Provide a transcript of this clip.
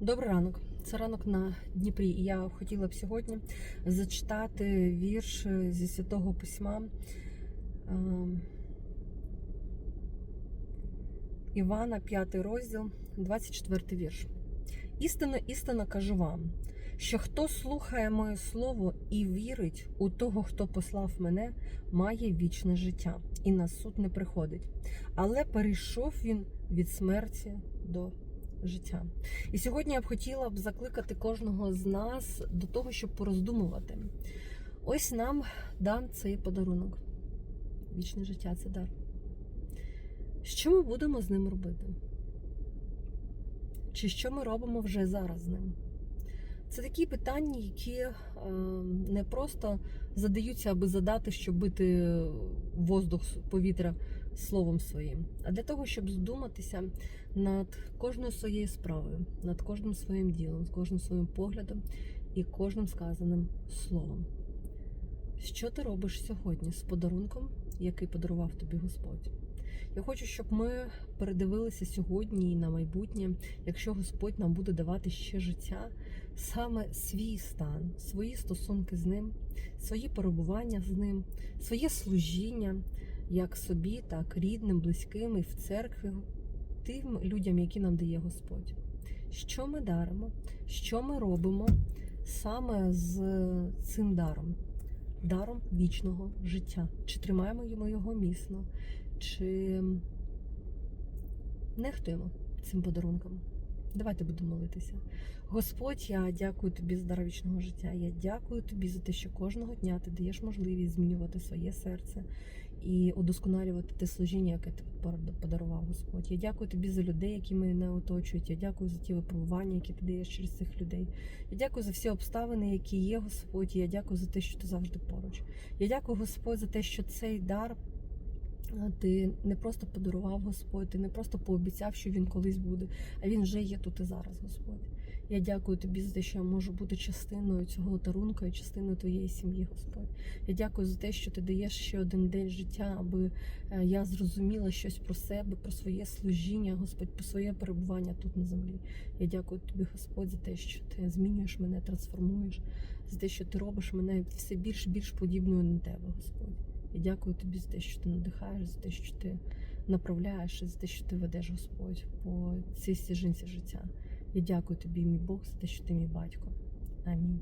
Добрий ранок. Це ранок на Дніпрі. І я хотіла б сьогодні зачитати вірш зі святого письма ем, Івана, 5 розділ, 24 вірш. Істинно, істинно кажу вам, що хто слухає моє слово і вірить у того, хто послав мене, має вічне життя і на суд не приходить. Але перейшов він від смерті до життя. І сьогодні я б хотіла б закликати кожного з нас до того, щоб пороздумувати. Ось нам дан цей подарунок. Вічне життя це дар. Що ми будемо з ним робити? Чи що ми робимо вже зараз з ним? Це такі питання, які е, не просто задаються, аби задати, щоб бити воздух, повітря словом своїм, а для того, щоб здуматися над кожною своєю справою, над кожним своїм ділом, з кожним своїм поглядом і кожним сказаним словом. Що ти робиш сьогодні з подарунком, який подарував тобі Господь? Я хочу, щоб ми передивилися сьогодні і на майбутнє, якщо Господь нам буде давати ще життя, саме свій стан, свої стосунки з ним, свої перебування з ним, своє служіння як собі, так рідним, близьким і в церкві, тим людям, які нам дає Господь. Що ми даримо, що ми робимо саме з цим даром, даром вічного життя? Чи тримаємо йому його міцно, чи нехтуємо цим подарунком? Давайте будемо молитися. Господь, я дякую тобі за дар вічного життя. Я дякую тобі за те, що кожного дня ти даєш можливість змінювати своє серце і удосконалювати те служіння, яке ти подарував Господь. Я дякую тобі за людей, які мене оточують. Я дякую за ті випробування, які ти даєш через цих людей. Я дякую за всі обставини, які є, Господь. Я дякую за те, що ти завжди поруч. Я дякую Господь за те, що цей дар. Ти не просто подарував Господь, ти не просто пообіцяв, що він колись буде, а він вже є тут і зараз, Господь. Я дякую тобі за те, що я можу бути частиною цього дарунка і частиною твоєї сім'ї, Господь. Я дякую за те, що ти даєш ще один день життя, аби я зрозуміла щось про себе, про своє служіння, Господь, про своє перебування тут на землі. Я дякую тобі, Господь, за те, що ти змінюєш мене, трансформуєш, за те, що ти робиш мене все більш більш подібною на тебе, Господь. Я дякую тобі за те, що ти надихаєш, за те, що ти направляєш, за те, що ти ведеш Господь по цій стежинці життя. Я дякую тобі, мій Бог, за те, що ти мій батько. Амінь.